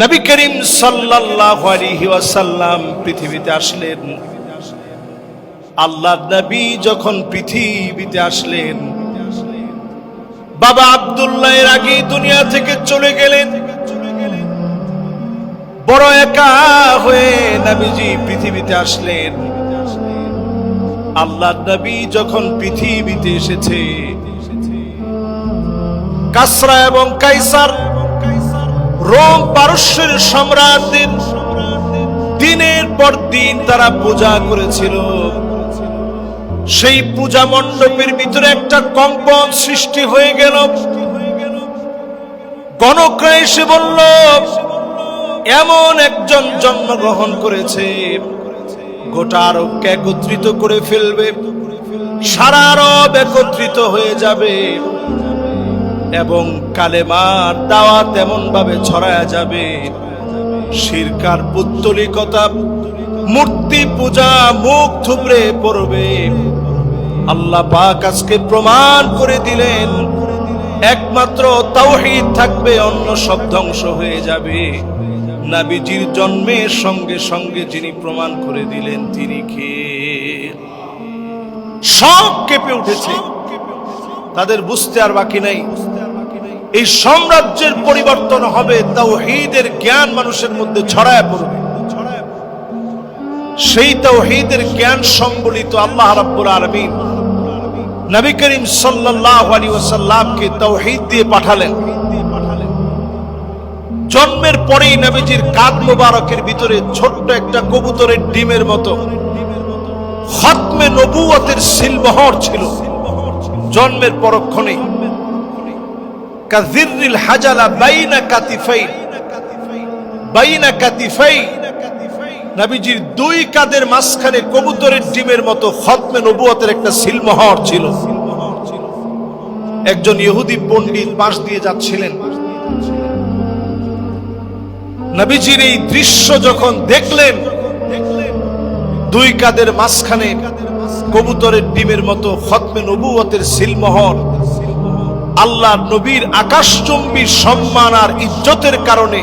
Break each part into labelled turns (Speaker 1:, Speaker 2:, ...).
Speaker 1: নবী করিম সাল্লাল্লাহু আলাইহি ওয়াসাল্লাম পৃথিবীতে আসলেন। আল্লাহ নবী যখন পৃথিবীতে আসলেন, বাবা আব্দুল্লাহ এর আগে দুনিয়া থেকে চলে গেলেন। বড় একা হয়ে নবীজি পৃথিবীতে আসলেন। আল্লাহ নবী যখন পৃথিবীতে এসেছে, কাসরা এবং কাইসার রোম পারস্যের সম্রাটদের দিনের পর দিন তারা পূজা করেছিল। সেই পূজা মণ্ডপের ভিতরে একটা কম্পন সৃষ্টি হয়ে গেল। গণকরা এসে বলল, এমন একজন জন্মগ্রহণ করেছে, গোটা আরবকে একত্রিত করে ফেলবে, সারা আরব একত্রিত হয়ে যাবে। এবং কালেমার দাওয়াত এমন ভাবে ছড়ায়া যাবে। শিরকার, পুত্তলিকতা, মূর্তি পূজা, মুখ থুবড়ে পড়বে। আল্লাহ পাক আজকে প্রমাণ করে দিলেন, একমাত্র তাওহীদ থাকবে, অন্য সব ধ্বংস হয়ে যাবে। নাবিজির জন্মের সঙ্গে সঙ্গে যিনি প্রমাণ করে দিলেন, তিনি কে? সব কেঁপে উঠেছে। তাদের বুঝতে আর বাকি নাই। এই সাম্রাজ্যের পরিবর্তন হবে তাওহীদের জ্ঞান মানুষের মধ্যে ছড়ায় পড়বে। সেই তাওহীদের জ্ঞান সম্বলিত আল্লাহ রাব্বুল আলামিন নবী করিম সাল্লাল্লাহু আলাইহি ওয়াসাল্লামকে তাওহীদ দিয়ে পাঠালেন। জন্মের পরেই নবীজির কাদ মোবারকের ভিতরে ছোট্ট একটা কবুতরের ডিমের মতো খতমে নবুয়তের সিলমোহর ছিল। জন্মের পরক্ষণেই কাযিররিল হাজালা বাইনা কাতিফাই বাইনা কাতিফাই নবীজির দুই কাদের মাঝখানে কবুতরের ডিমের মতো খতমে নবুয়তের একটা সিলমোহর ছিল। একজন ইহুদি পণ্ডিত পাশ দিয়ে যাচ্ছিলেন। নবীজির এই দৃশ্য যখন দেখলেন, দুই কাদের মাঝখানে কবুতরের ডিমের মতো খতমে নবুয়তের সিলমোহর আল্লাহ নবীর আকাশচম্বী সম্মান আর ইজ্জতের কারণে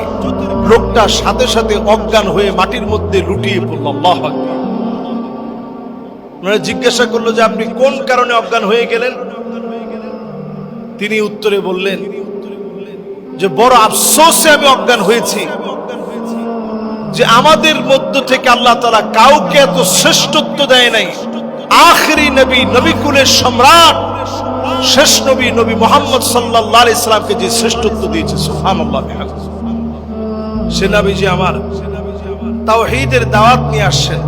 Speaker 1: লোকটা সাথে সাথে অজ্ঞান হয়ে মাটির মধ্যে লুটিয়ে পড়ল। জিজ্ঞাসা করল যে, আপনি কোন কারণে অজ্ঞান হয়ে গেলেন? তিনি উত্তরে বললেন যে, বড় আফসোসে আমি অজ্ঞান হয়েছি যে আমাদের মধ্য থেকে আল্লাহ তালা কাউকে এত শ্রেষ্ঠত্ব দেয় নাই। আখরি নবী নবী কুলের সম্রাট শেষ নবী নবী মোহাম্মদ সাল্লাহ ইসলামকে যে শ্রেষ্ঠত্ব দিয়েছে সুফান সে নবীজি আমার। তাও হিদের দাওয়াত নিয়ে আসছেন।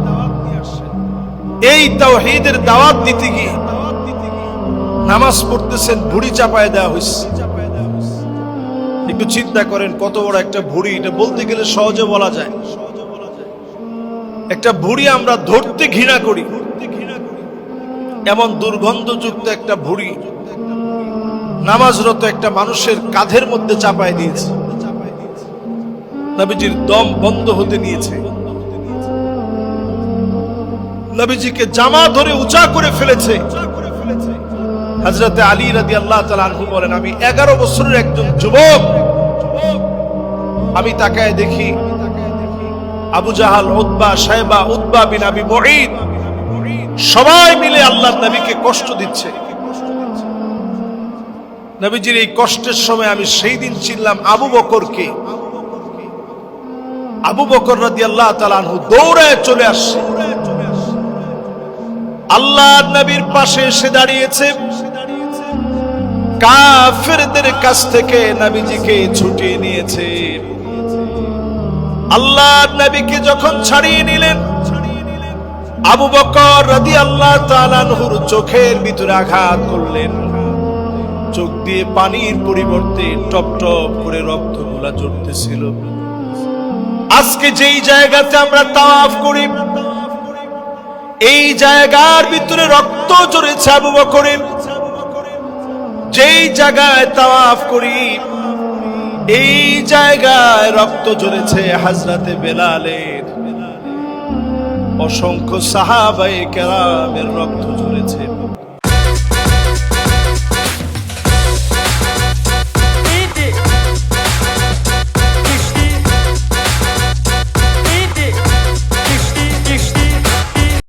Speaker 1: এই তাও হিদের দাওয়াত দিতে গিয়ে নামাজ পড়তেছেন, ভুড়ি চাপায় দেওয়া হয়েছে একটু চিন্তা করেন, কত বড় একটা ভুড়ি, এটা বলতে গেলে সহজে বলা যায়। একটা ভুড়ি আমরা ধরতে ঘৃণা করি। এমন দুর্গন্ধযুক্ত একটা ভুড়ি নামাজরত একটা মানুষের কাঁধের মধ্যে চাপায় দিয়েছে। নবীজির দম বন্ধ হতে নিয়েছে। নবীজিকে জামা ধরে উঁচা করে ফেলেছে। হজরতে আলী রাদি আল্লাহ তালু বলেন, আমি এগারো বছরের একজন যুবক। আমি তাকায় দেখি আবু জাহাল উদ্বা সাহেবা উদ্বা বিন আবি সবাই মিলে আল্লাহ নবীকে কষ্ট দিচ্ছে। নবীজির এই কষ্টের সময় আমি সেই দিন চিনলাম আবু বকরকে। আবু বকর রাদি আল্লাহ তালানহু দৌড়ায় চলে আসছে। আল্লাহ নবীর পাশে এসে দাঁড়িয়েছে। কাফেরদের কাছ থেকে নবীজিকে ছুটিয়ে নিয়েছে। আল্লাহ নবীকে যখন ছাড়িয়ে নিলেন, আবু বকর রাদি আল্লাহ তালানহুর চোখের ভিতরে আঘাত করলেন। চোখ দিয়ে পানির পরিবর্তে টপ টপ করে রক্তগুলা জড়তেছিল আজকে যেই জায়গাতে আমরা তাওয়াফ করি, এই জায়গার ভিতরে রক্ত জড়েছে আবু বকরের। যেই জায়গায় তাওয়াফ করি, এই জায়গায় রক্ত ঝরেছে হাজরাতে বেলালের। অসংখ্য সাহাবাই কেরামের রক্ত ঝরেছে